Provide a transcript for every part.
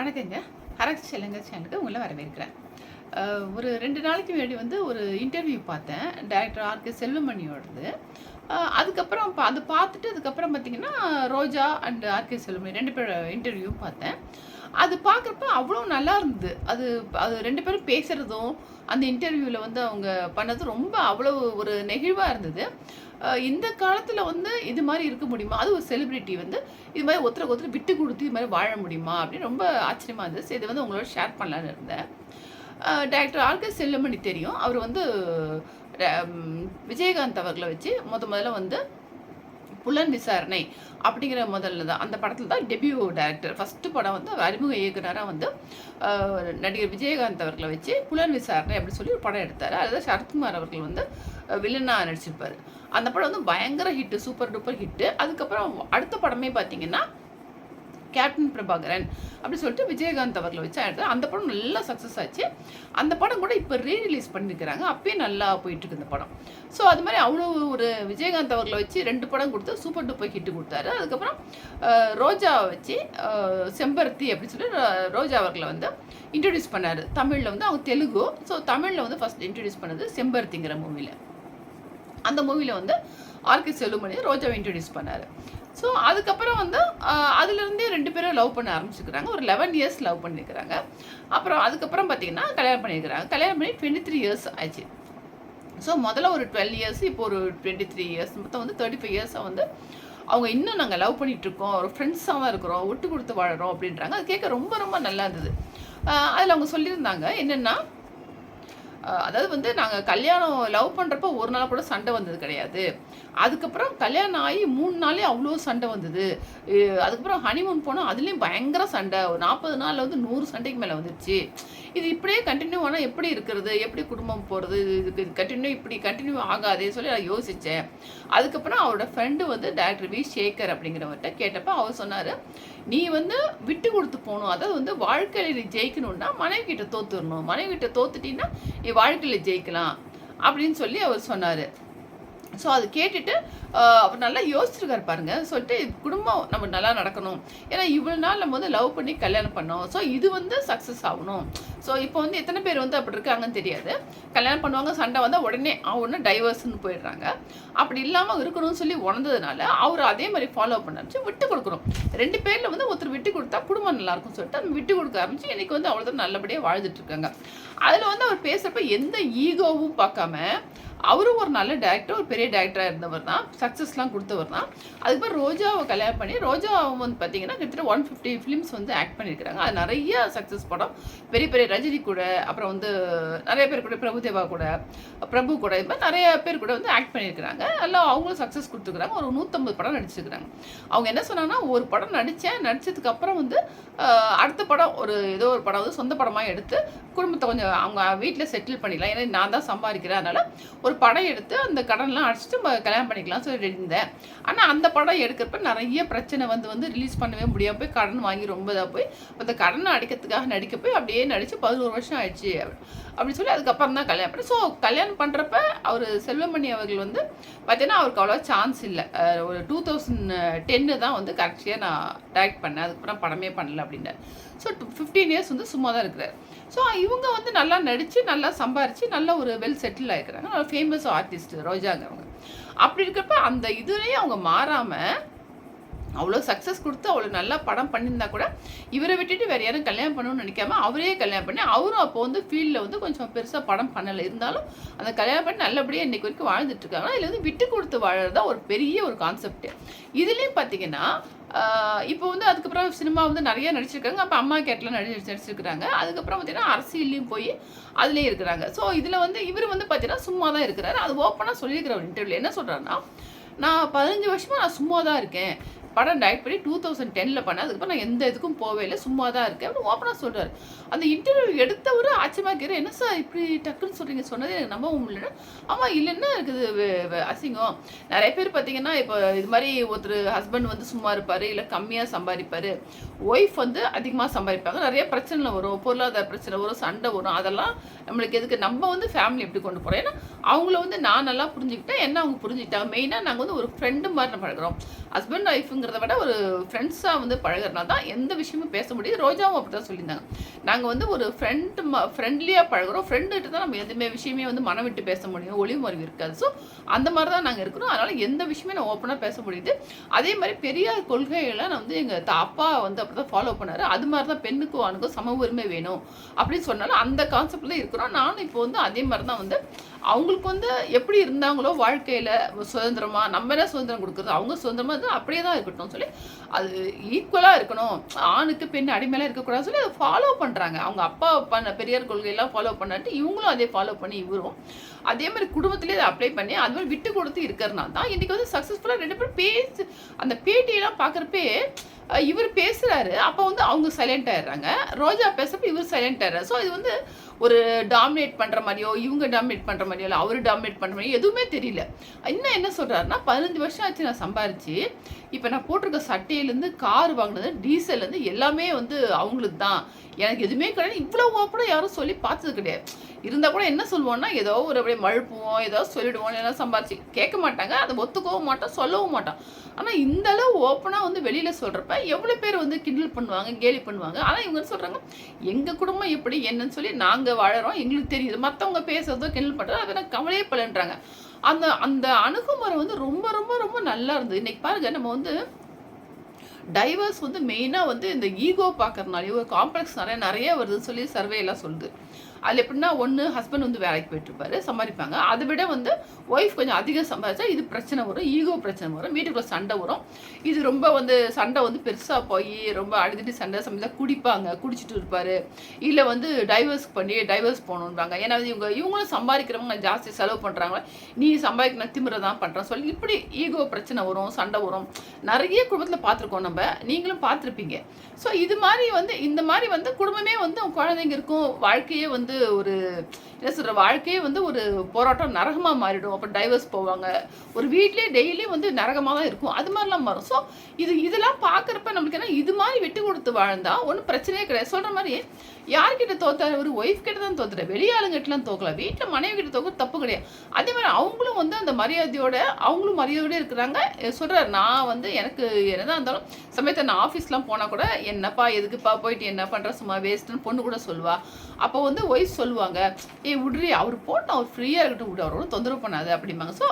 வணக்கங்க. ஹரக் செல்லுங்க சேனலுக்கு உங்களை வரவேற்கிறேன். ஒரு ரெண்டு நாளைக்கு முன்னாடி வந்து ஒரு இன்டர்வியூ பார்த்தேன். டைரக்டர் ஆர்கே செல்வமணியோடது அதுக்கப்புறம் பா- அது பார்த்துட்டு அதுக்கப்புறம் பார்த்தீங்கன்னா ரோஜா அண்ட் ஆர்கே செல்வமணி ரெண்டு பேர் இன்டர்வியூ பார்த்தேன். அது பார்க்குறப்ப அவ்வளோ நல்லா இருந்தது. அது அது ரெண்டு பேரும் பேசுகிறதும் அந்த இன்டர்வியூவில் வந்து அவங்க பண்ணது ரொம்ப அவ்வளோ ஒரு நெகிழ்வாக இருந்தது. இந்த காலத்தில் வந்து இது மாதிரி இருக்க முடியுமா? அது ஒரு செலிபிரிட்டி வந்து இது மாதிரி ஒருத்தரை ஒருத்தர் விட்டு கொடுத்து இது மாதிரி வாழ முடியுமா? அப்படின்னு ரொம்ப ஆச்சரியமாக இருந்தது. சரி இதை வந்து உங்களோட ஷேர் பண்ணலான்னு இருந்தேன். டாக்டர் ஆர்கே செல்லுமணி தெரியும். அவர் வந்து விஜயகாந்த் அவர்களை வச்சு முத முதல்ல வந்து புலன் விசாரணை அப்படிங்கிற முதல்ல தான். அந்த படத்தில் தான் டெபியூ டேரக்டர் ஃபஸ்ட்டு படம் வந்து அறிமுக இயக்குனராக வந்து நடிகர் விஜயகாந்த் அவர்களை வச்சு புலன் விசாரணை அப்படின்னு சொல்லி ஒரு படம் எடுத்தார். அதில் சரத்குமார் அவர்கள் வந்து வில்லனாக நடிச்சிருப்பார். அந்த படம் வந்து பயங்கர ஹிட்டு சூப்பர் டூப்பர் ஹிட்டு அதுக்கப்புறம் அடுத்த படமே பார்த்தீங்கன்னா கேப்டன் பிரபாகரன் அப்படி சொல்லிட்டு விஜயகாந்த் அவர்களை வச்சு எடுத்து அந்த படம் நல்லா சக்ஸஸ் ஆச்சு. அந்த படம் கூட இப்போ ரீ ரிலீஸ் பண்ணியிருக்கிறாங்க அப்பயும் நல்லா போயிட்டு இருக்கு இந்த படம். ஸோ அது மாதிரி அவ்வளோ ஒரு விஜயகாந்த் அவர்களை வச்சு ரெண்டு படம் கொடுத்து சூப்பர் டூப்பர் ஹிட்டு கொடுத்தாரு. அதுக்கப்புறம் ரோஜாவை வச்சு செம்பருத்தி அப்படின்னு சொல்லி ரோஜா அவர்களை வந்து இன்ட்ரடியூஸ் பண்ணார். தமிழில் வந்து அவங்க தெலுங்கு. ஸோ தமிழில் வந்து ஃபஸ்ட் இன்ட்ரடியூஸ் பண்ணது செம்பருத்திங்கிற மூவியில் அந்த மூவியில் வந்து ஆர்கே செல்லுமணி ரோஜாவை இன்ட்ரடியூஸ் பண்ணார். ஸோ அதுக்கப்புறம் வந்து அதுலேருந்தே ரெண்டு பேரும் லவ் பண்ண ஆரம்பிச்சுக்கிறாங்க ஒரு லெவன் இயர்ஸ் லவ் பண்ணியிருக்கிறாங்க அப்புறம் அதுக்கப்புறம் பார்த்தீங்கன்னா கல்யாணம் பண்ணியிருக்கிறாங்க கல்யாணம் பண்ணி டுவெண்ட்டி த்ரீ இயர்ஸ் ஆச்சு. ஸோ முதல்ல ஒரு டுவெல் இயர்ஸ் இப்போ ஒரு டுவெண்ட்டி த்ரீ இயர்ஸ் மொத்தம் வந்து தேர்ட்டி ஃபைவ் இயர்ஸாக வந்து அவங்க இன்னும் நாங்கள் லவ் பண்ணிகிட்ருக்கோம் இருக்கோம் ஒரு ஃப்ரெண்ட்ஸாக தான் இருக்கிறோம். விட்டு கொடுத்து வாழறோம் அப்படின்றாங்க. அது கேட்க ரொம்ப ரொம்ப நல்லா இருந்தது. அதில் அவங்க சொல்லியிருந்தாங்க என்னென்னா அதாவது வந்து நாங்கள் கல்யாணம் லவ் பண்ணுறப்ப ஒரு நாள் கூட சண்டை வந்தது கிடையாது. அதுக்கப்புறம் கல்யாணம் ஆகி மூணு நாளே அவ்வளோ சண்டை வந்தது. அதுக்கப்புறம் ஹனிமூன் போனோம் அதுலேயும் பயங்கர சண்டை. ஒரு நாற்பது நாளில் வந்து நூறு சண்டைக்கு மேலே வந்துருச்சு. இது இப்படியே கண்டினியூ ஆனால் எப்படி இருக்கிறது? எப்படி குடும்பம் போகிறது இதுக்கு கண்டினியூ இப்படி கண்டினியூ ஆகாதே சொல்லி நான் யோசித்தேன் அதுக்கப்புறம் அவரோட ஃப்ரெண்டு வந்து டாக்டர் வி சேகர் அப்படிங்கிறவர்கிட்ட கேட்டப்போ அவர் சொன்னார் நீ வந்து விட்டு கொடுத்து போகணும். அதாவது வந்து வாழ்க்கையில் நீ ஜெயிக்கணும்னா மனைவி கிட்ட தோத்துடணும். மனைவி கிட்ட தோத்துட்டீங்கன்னா நீ வாழ்க்கையில் ஜெயிக்கலாம். அப்படின்னு சொல்லி அவர் சொன்னார். ஸோ அது கேட்டுட்டு அவர் நல்லா யோசிச்சிருக்காரு பாருங்க. சொல்லிட்டு குடும்பம் நம்ம நல்லா நடக்கணும். ஏன்னா இவ்வளோ நாள் நம்ம வந்து லவ் பண்ணி கல்யாணம் பண்ணோம். ஸோ இது வந்து சக்ஸஸ் ஆகணும். ஸோ இப்போ வந்து எத்தனை பேர் வந்து அப்படி இருக்காங்கன்னு தெரியாது. கல்யாணம் பண்ணுவாங்க சண்டை வந்தால் உடனே ஒன்று டைவர்ஸ்னு போயிடுறாங்க. அப்படி இல்லாமல் இருக்கணும்னு சொல்லி உணர்ந்ததுனால அவர் அதே மாதிரி ஃபாலோ பண்ண ஆரம்பிச்சு விட்டு கொடுக்கணும். ரெண்டு பேரில் வந்து ஒருத்தர் விட்டு கொடுத்தா குடும்பம் நல்லாயிருக்கும் சொல்லிட்டு அந்த விட்டு கொடுக்க ஆரம்பிச்சு இன்னைக்கு வந்து அவ்வளோதான் நல்லபடியாக வாழ்ந்துட்டு இருக்காங்க. அதில் வந்து அவர் பேசுகிறப்ப எந்த ஈகோவும் பார்க்காம அவரும் ஒரு நல்ல டேரக்டர் ஒரு பெரிய டேரக்டராக இருந்தவர் தான். சக்ஸஸ்லாம் கொடுத்தவர் தான். அதுக்கப்புறம் ரோஜாவை கல்யாணம் பண்ணி ரோஜாவை வந்து பார்த்தீங்கன்னா கிட்டத்தட்ட ஒன் ஃபிஃப்டி ஃபிலிம்ஸ் வந்து ஆக்ட் பண்ணியிருக்கிறாங்க. அது நிறைய சக்ஸஸ் படம். பெரிய பெரிய ரஜினி கூட அப்புறம் வந்து நிறைய பேர் கூட பிரபுதேவா கூட பிரபு கூட இது மாதிரி நிறைய பேர் கூட வந்து ஆக்ட் பண்ணியிருக்கிறாங்க. எல்லாம் அவங்களும் சக்ஸஸ் கொடுத்துருக்குறாங்க ஒரு நூற்றம்பது படம் நடிச்சிருக்கிறாங்க. அவங்க என்ன சொன்னாங்கன்னா ஒரு படம் நடித்தேன் நடித்ததுக்கப்புறம் வந்து அடுத்த படம் ஒரு ஏதோ ஒரு படம் வந்து சொந்த படமாக எடுத்து குடும்பத்தை கொஞ்சம் அவங்க வீட்டில் செட்டில் பண்ணிடலாம். ஏன்னா நான் தான் சம்பாதிக்கிறேன். அதனால் ஒரு ஒரு படம் எடுத்து அந்த கடன்லாம் அடிச்சுட்டு கல்யாணம் பண்ணிக்கலாம் சொல்லி இருந்தேன். ஆனால் அந்த படம் எடுக்கிறப்ப நிறைய பிரச்சனை வந்து வந்து ரிலீஸ் பண்ணவே முடியாமல் போய் கடன் வாங்கி ரொம்ப இதாக போய் அந்த கடனை அடிக்கிறதுக்காக நடிக்க போய் அப்படியே நடித்து பதினோரு வருஷம் ஆயிடுச்சு அப்படின்னு சொல்லி அதுக்கப்புறம் தான் கல்யாணம் பண்ணி ஸோ கல்யாணம் பண்ணுறப்ப அவர் செல்வமணி அவர்கள் வந்து பார்த்தீங்கன்னா அவருக்கு அவ்வளோ சான்ஸ் இல்லை. ஒரு டூ தௌசண்ட் டென்னு தான் வந்து கரெக்டாக நான் டேரக்ட் பண்ணேன். அதுக்கப்புறம் படமே பண்ணல அப்படின்னாரு ஸோ ஃபிஃப்டீன் இயர்ஸ் வந்து சும்மா தான் இருக்கிறார். ஸோ இவங்க வந்து நல்லா நடித்து நல்லா சம்பாரித்து நல்ல ஒரு வெல் செட்டில் ஆகிருக்கிறாங்க நல்ல ஃபேமஸ் ஆர்டிஸ்ட் ரோஜாங்கிறவங்க. அப்படி இருக்கிறப்ப அந்த இதுலேயே அவங்க மாறாமல் அவ்வளோ சக்ஸஸ் கொடுத்து அவ்வளோ நல்லா படம் பண்ணியிருந்தா கூட இவரை விட்டுட்டு வேறு யாரும் கல்யாணம் பண்ணணும்னு நினைக்காம அவரே கல்யாணம் பண்ணி அவரும் அப்போ வந்து ஃபீல்டில் வந்து கொஞ்சம் பெருசாக படம் பண்ணலை. இருந்தாலும் அந்த கல்யாணம் பண்ணி நல்லபடியாக இன்றைக்கு வரைக்கும் வாழ்ந்துட்டு இருக்காங்க. இதில் வந்து விட்டு கொடுத்து வாழறது தான் ஒரு பெரிய ஒரு கான்செப்ட் இதுலேயும் பார்த்தீங்கன்னா இப்போ வந்து அதுக்கப்புறம் சினிமா வந்து நிறைய நடிச்சிருக்காங்க. அப்போ அம்மா கேட்டில் நடி நடிச்சிருக்கிறாங்க. அதுக்கப்புறம் பார்த்தீங்கன்னா அரசியல்லையும் போய் அதுலேயும் இருக்கிறாங்க. ஸோ இதில் வந்து இவர் வந்து பார்த்தீங்கன்னா சும்மா தான் இருக்கிறாரு. அது ஓப்பனாக சொல்லியிருக்கிற ஒரு இன்டர்வியூவில் என்ன சொல்கிறாருன்னா நான் பதினஞ்சு வருஷமாக நான் சும்மா தான் இருக்கேன். படம் டைரக்ட் பண்ணி டூ தௌசண்ட் டெனில் பண்ணேன். அதுக்கப்புறம் நான் எந்த இதுக்கும் போவே இல்லை சும்மா தான் இருக்கேன் அப்படின்னு ஓப்பனாக சொல்கிறார் அந்த இன்டர்வியூ எடுத்தவர் ஆச்சரியமாக இருக்கிற என்ன சார் இப்படி டக்குன்னு சொல்கிறீங்க சொன்னது எனக்கு நம்பவும் இல்லைன்னா ஆமாம் இல்லைன்னா இருக்குது? அசிங்கம். நிறைய பேர் பார்த்தீங்கன்னா இப்போ இது மாதிரி ஒருத்தர் ஹஸ்பண்ட் வந்து சும்மா இருப்பார் இல்லை கம்மியாக சம்பாதிப்பார். ஒய்ஃப் வந்து அதிகமாக சம்பாதிப்பாங்க. நிறைய பிரச்சனை வரும். பொருளாதார பிரச்சனை வரும் சண்டை வரும். அதெல்லாம் நம்மளுக்கு எதுக்கு? நம்ம வந்து ஃபேமிலி எப்படி கொண்டு போகிறோம் ஏன்னா அவங்கள வந்து நான் நல்லா புரிஞ்சுக்கிட்டேன். என்ன அவங்க புரிஞ்சுக்கிட்டாங்க? மெயினாக நாங்கள் வந்து ஒரு ஃப்ரெண்டு மாதிரி நம்ம பழகுறோம் ஹஸ்பண்ட் ஒய்ஃபுங்க பேசணுங்கிறத விட ஒரு ஃப்ரெண்ட்ஸாக வந்து பழகுறதுனால தான் எந்த விஷயமும் பேச முடியுது. ரோஜாவும் அப்படி தான் சொல்லியிருந்தாங்க. நாங்கள் வந்து ஒரு ஃப்ரெண்டு ஃப்ரெண்ட்லியாக பழகுறோம். ஃப்ரெண்டுகிட்ட தான் நம்ம எதுவுமே விஷயமே வந்து மனம் விட்டு பேச முடியும். ஒளிமறைவு இருக்காது. ஸோ அந்த மாதிரி தான் நாங்கள் இருக்கிறோம். அதனால் எந்த விஷயமே நான் ஓப்பனாக பேச முடியுது. அதே மாதிரி பெரியார் கொள்கைகளை நான் வந்து எங்கள் அப்பா வந்து அப்படி தான் ஃபாலோ பண்ணார். அது மாதிரி தான் பெண்ணுக்கும் ஆணுக்கும் சம உரிமை வேணும் அப்படின்னு சொன்னாலும் அந்த கான்செப்டில் இருக்கிறோம். நானும் இப்போ வந்து அதே மாதிரி தான் வந்து அவங்களுக்கு வந்து எப்படி இருந்தாங்களோ வாழ்க்கையில் சுதந்திரமாக நம்ம என்ன சுதந்திரம் கொடுக்குறது? அவங்க சுதந்திரமாக இருந்தால் அப்படியே தான் இருக்கட்டும் சொல்லி அது ஈக்குவலாக இருக்கணும். ஆணுக்கு பெண் அடிமையெல்லாம் இருக்கக்கூடாதுன்னு சொல்லி அதை ஃபாலோ பண்ணுறாங்க அவங்க அப்பா பண்ண பெரியார் கொள்கையெல்லாம் ஃபாலோ பண்ணாட்டு இவங்களும் அதே ஃபாலோ பண்ணி இவரும். அதே மாதிரி குடும்பத்திலே அதை அப்ளை பண்ணி அது மாதிரி விட்டு கொடுத்து இருக்கிறனால தான் இன்றைக்கி வந்து சக்ஸஸ்ஃபுல்லாக ரெண்டு பேரும் பேசி அந்த பேட்டியெல்லாம் பார்க்குறப்பே இவர் பேசுகிறாரு அப்போ வந்து அவங்க சைலண்ட் ஆயிடுறாங்க. ரோஜா பேசுகிறப்ப இவர் சைலண்ட் ஆயிடுறாரு. ஸோ இது வந்து ஒரு டாமினேட் பண்ணுற மாதிரியோ இவங்க டாமினேட் பண்ணுற மாதிரியோ இல்லை அவர் டாமினேட் பண்ணுற மாதிரியோ எதுவுமே தெரியல. இன்னும் என்ன சொல்கிறாருன்னா பதினஞ்சு வருஷம் ஆச்சு நான் சம்பாரிச்சு இப்போ நான் போட்டிருக்க சட்டையிலேருந்து கார் வாங்கினது டீசல்லேருந்து எல்லாமே வந்து அவங்களுக்கு தான் எனக்கு எதுவுமே கிடையாது. இவ்வளோ ஓப்பனாக யாரும் சொல்லி பார்த்தது கிடையாது. இருந்தால் கூட என்ன சொல்லுவோம்னா ஏதோ ஒரு அப்படியே மழுப்புவோம் ஏதோ சொல்லிடுவோம் ஏன்னா சம்பாரிச்சு. கேட்க மாட்டாங்க. அதை ஒத்துக்கவும் மாட்டோம் சொல்லவும் மாட்டோம். ஆனால் இந்த அளவு ஓப்பனாக வந்து வெளியில் சொல்கிறப்ப எவ்வளோ பேர் வந்து கிண்டல் பண்ணுவாங்க கேலி பண்ணுவாங்க. ஆனால் இவங்க சொல்கிறாங்க எங்கள் குடும்பம் எப்படி என்னன்னு சொல்லி நாங்கள் வாழறோம். எங்களுக்கு தெரியுது. மற்றவங்க பேசுறதோ கிண்டல் பண்ணுறதோ அதை நான் கவலையே பலன்றாங்க அந்த அந்த அணுகுமுறை வந்து ரொம்ப ரொம்ப ரொம்ப நல்லா இருந்தது. இன்னைக்கு பாருங்க நம்ம வந்து டைவர்ஸ் வந்து மெயினாக வந்து இந்த ஈகோ பார்க்கறதுனாலே காம்ப்ளெக்ஸ் நிறைய நிறைய வருதுன்னு சொல்லி சர்வே எல்லாம் சொல்லுது. அதில் எப்படின்னா ஒன்று ஹஸ்பண்ட் வந்து வேலைக்கு போயிட்டுருப்பாரு சம்பாதிப்பாங்க. அதை விட வந்து ஒய்ஃப் கொஞ்சம் அதிகம் சம்பாதிச்சா இது பிரச்சனை வரும் ஈகோ பிரச்சனை வரும் வீட்டுக்குள்ளே சண்டை வரும். இது ரொம்ப வந்து சண்டை வந்து பெருசாக போய் ரொம்ப அழுதுட்டு சண்டை சமைச்சா குடிப்பாங்க குடிச்சிட்டு இருப்பார். இல்லை வந்து டைவர்ஸ் பண்ணி டைவர்ஸ் போகணுன்றாங்க ஏன்னா இவங்க இவங்களும் சம்பாதிக்கிறவங்க ஜாஸ்தி செலவு பண்ணுறாங்க நீ சம்பாதிக்கணும் திமிர தான் பண்ணுறேன் சொல்லி இப்படி ஈகோ பிரச்சனை வரும் சண்டை வரும். நிறைய குடும்பத்தில் பார்த்துருக்கோம் நம்ம நீங்களும் பார்த்துருப்பீங்க. ஸோ இது மாதிரி வந்து இந்த மாதிரி வந்து குடும்பமே வந்து குழந்தைங்க இருக்கும் வாழ்க்கையே வந்து வந்து ஒரு என்ன சொல்கிற வாழ்க்கையே வந்து ஒரு போராட்டம் நரகமாக மாறிடும். அப்புறம் டைவர்ஸ் போவாங்க. ஒரு வீட்லேயே டெய்லி வந்து நரகமாக தான் இருக்கும். அது மாதிரிலாம் மாறும். ஸோ இது இதெல்லாம் பார்க்குறப்ப நம்மளுக்கு என்ன இது மாதிரி விட்டு கொடுத்து வாழ்ந்தா ஒன்றும் பிரச்சனையே கிடையாது. சொல்கிற மாதிரி யார்கிட்ட தோத்தாரு ஒரு ஒய்ஃப் கிட்ட தான் தோத்துற வெளியாளுங்கிட்டலாம் தோக்கல. வீட்டில் மனைவி கிட்ட தோக்க தப்பு கிடையாது. அதே மாதிரி அவங்களும் வந்து அந்த மரியாதையோட அவங்களும் மரியாதையோட இருக்கிறாங்க. சொல்கிறார் நான் வந்து எனக்கு என்னதான் இருந்தாலும் சமயத்தை நான் ஆஃபீஸ்லாம் போனால் கூட என்னப்பா எதுக்குப்பா போயிட்டு என்ன பண்ணுற சும்மா வேஸ்ட்டுன்னு பொண்ணு கூட சொல்லுவா. அப்போ வந்து ஒய்ஃப் சொல்லுவாங்க ஏ விடுறி அவர் போட்டோம் அவர் ஃப்ரீயாக இருக்கட்டும் விடு அவரோட தொந்தரவு பண்ணாது அப்படிம்பாங்க. ஸோ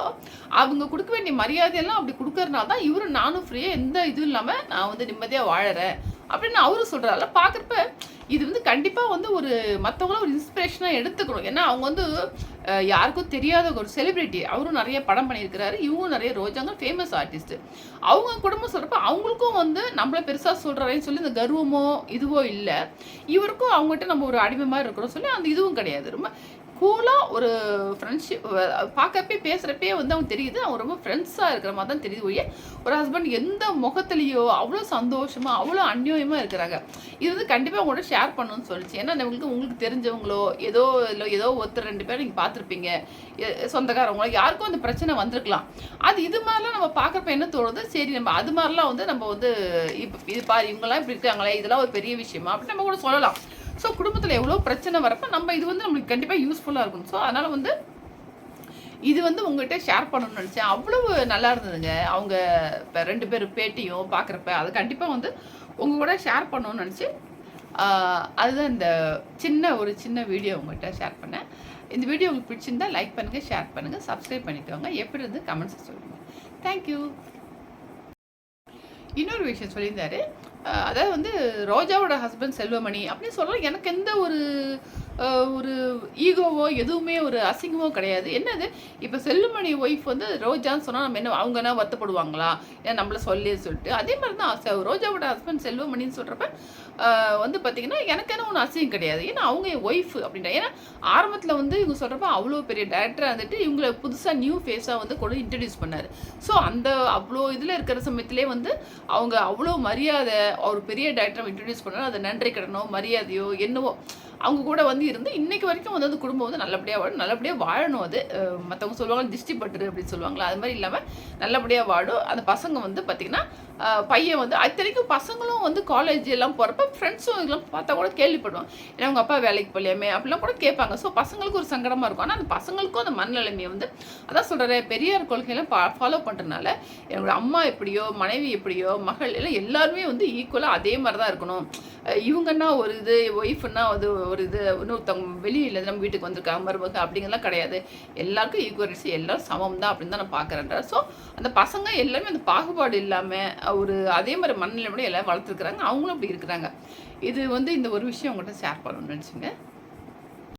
அவங்க கொடுக்க வேண்டிய மரியாதையெல்லாம் அப்படி கொடுக்கறனால தான் இவரும் நானும் ஃப்ரீயாக எந்த இதுவும் இல்லாமல் நான் வந்து நிம்மதியாக வாழறேன். அப்படின்னு அவரும் சொல்கிறாரு பார்க்குறப்ப இது வந்து கண்டிப்பாக வந்து ஒரு மற்றவங்களும் ஒரு இன்ஸ்பிரேஷனாக எடுத்துக்கணும். ஏன்னா அவங்க வந்து யாருக்கும் தெரியாத ஒரு செலிப்ரிட்டி அவரும் நிறைய படம் பண்ணியிருக்கிறாரு. இவங்க நிறைய ரோஜாங்க ஃபேமஸ் ஆர்டிஸ்ட் அவங்க குடும்பம் சொல்கிறப்ப அவங்களுக்கும் வந்து நம்மள பெருசாக சொல்கிறாரேன்னு சொல்லி இந்த கர்வமோ இதுவோ இல்லை. இவருக்கும் அவங்ககிட்ட நம்ம ஒரு அடிமை மாதிரி இருக்கிறோம் சொல்லி அந்த இதுவும் கிடையாது. ரொம்ப கூலாக ஒரு ஃப்ரெண்ட்ஷிப் பார்க்கப்பே பேசுகிறப்பே வந்து அவங்க தெரியுது. அவங்க ரொம்ப ஃப்ரெண்ட்ஸாக இருக்கிற மாதிரி தான் தெரியுது ஒழிய ஒரு ஹஸ்பண்ட் எந்த முகத்துலேயோ அவ்வளோ சந்தோஷமாக அவ்வளோ அந்யோயமாக இருக்கிறாங்க. இது வந்து கண்டிப்பாக உங்களோட ஷேர் பண்ணணும்னு சொல்லிச்சு. ஏன்னா உங்களுக்கு உங்களுக்கு தெரிஞ்சவங்களோ ஏதோ இல்லை ஏதோ ஒருத்தர் ரெண்டு பேரும் நீங்கள் பார்த்துருப்பீங்க. சொந்தக்காரவங்களோ யாருக்கும் அந்த பிரச்சனை வந்திருக்கலாம். அது இது மாதிரிலாம் நம்ம பார்க்குறப்ப என்ன தோணுது? சரி நம்ம அது மாதிரிலாம் வந்து நம்ம வந்து இப்போ இது பாரு இவங்கெல்லாம் இப்படி இருக்காங்களே இதெல்லாம் ஒரு பெரிய விஷயமா? அப்படின்னு நம்ம கூட சொல்லலாம். ஸோ குடும்பத்தில் எவ்வளோ பிரச்சனை வரப்போ நம்ம இது வந்து நம்மளுக்கு கண்டிப்பாக யூஸ்ஃபுல்லாக இருக்கும். ஸோ அதனால் வந்து இது வந்து உங்கள்கிட்ட ஷேர் பண்ணணும்னு நினச்சேன். அவ்வளவு நல்லா இருந்ததுங்க. அவங்க இப்போ ரெண்டு பேர் பேட்டியும் பார்க்குறப்ப அது கண்டிப்பாக வந்து உங்கள் கூட ஷேர் பண்ணணும்னு நினச்சி அதுதான் இந்த சின்ன ஒரு சின்ன வீடியோ உங்கள்கிட்ட ஷேர் பண்ணேன். இந்த வீடியோ உங்களுக்கு பிடிச்சிருந்தா லைக் பண்ணுங்கள் ஷேர் பண்ணுங்கள் சப்ஸ்கிரைப் பண்ணிக்கோங்க. எப்படி இருந்து கமெண்ட்ஸ் சொல்லுங்கள் தேங்க்யூ இன்னொரு விஷயம் சொல்லியிருந்தாரு. அதாவது வந்து ரோஜாவோட ஹஸ்பண்ட் செல்வமணி அப்படின்னு சொல்லலாம். எனக்கு எந்த ஒரு ஒரு ஈகோவோ எதுவுமே ஒரு அசிங்கமோ கிடையாது. என்னது? இப்போ செல்லுமணி ஒய்ஃப் வந்து ரோஜான்னு சொன்னால் நம்ம என்ன அவங்க என்ன வருத்தப்படுவாங்களா? ஏன் நம்மள சொல்லி சொல்லிட்டு. அதே மாதிரி தான் ரோஜாவோட ஹஸ்பண்ட் செல்வமணின்னு சொல்கிறப்ப வந்து பார்த்திங்கன்னா எனக்கு என்ன ஒன்றும் அசிங்கம் கிடையாது. ஏன்னா அவங்க என் ஒய்ஃப் அப்படின்ற ஏன்னா ஆரம்பத்தில் வந்து இவங்க சொல்கிறப்ப அவ்வளோ பெரிய டேரக்டராக இருந்துட்டு இவங்களை புதுசாக நியூ ஃபேஸாக வந்து கொண்டு இன்ட்ரடியூஸ் பண்ணார். ஸோ அந்த அவ்வளோ இதில் இருக்கிற சமயத்திலே வந்து அவங்க அவ்வளோ மரியாதை ஒரு பெரிய டேரக்டரை இன்ட்ரடியூஸ் பண்ணார். அதை நன்றி கடனோ மரியாதையோ என்னவோ. அவங்க கூட வந்து இருந்து இன்னைக்கு வரைக்கும் வந்து அந்த குடும்பம் வந்து நல்லபடியாக வாழும் நல்லபடியாக வாழணும் அது. மற்றவங்க சொல்லுவாங்க திஷ்டி பட்டுரு அப்படின்னு சொல்லுவாங்களா? அது மாதிரி இல்லாமல் நல்லபடியாக வாடும் அந்த பசங்க வந்து பார்த்திங்கன்னா பையன் வந்து அத்தனைக்கும் பசங்களும் வந்து காலேஜ் எல்லாம் போகிறப்ப ஃப்ரெண்ட்ஸும் இதெல்லாம் பார்த்தா கூட கேள்விப்படுவாங்க. ஏன்னா அவங்க அப்பா வேலைக்கு போகலையாமே அப்படிலாம் கூட கேட்பாங்க. ஸோ பசங்களுக்கு ஒரு சங்கடமாக இருக்கும். ஆனால் அந்த பசங்களுக்கும் அந்த மனநிலைமையை வந்து அதான் சொல்கிறேன் பெரியார் கொள்கையெல்லாம் பா ஃபாலோ பண்ணுறதுனால என்னோட அம்மா எப்படியோ மனைவி எப்படியோ மகள் எல்லாம் எல்லாருமே வந்து ஈக்குவலாக அதே மாதிரி தான் இருக்கணும். இவங்கன்னா ஒரு இது ஒய்ஃப்னா அது ஒரு இது இன்னொருத்தவங்க வெளியில் நம்ம வீட்டுக்கு வந்திருக்காங்க மருமக அப்படிங்கலாம் கிடையாது. எல்லாருக்கும் ஈக்குவலிட்டி எல்லாரும் சமம் தான் அப்படின்னு தான் நான் பார்க்குறேன்டா ஸோ அந்த பசங்க எல்லாமே அந்த பாகுபாடு இல்லாமல் ஒரு அதே மாதிரி மனநிலையோட எல்லாம் வளர்த்துருக்குறாங்க. அவங்களும் அப்படி இருக்கிறாங்க. இது வந்து இந்த ஒரு விஷயம் உங்கள்கிட்ட ஷேர் பண்ணணும்னு நினச்சிங்க.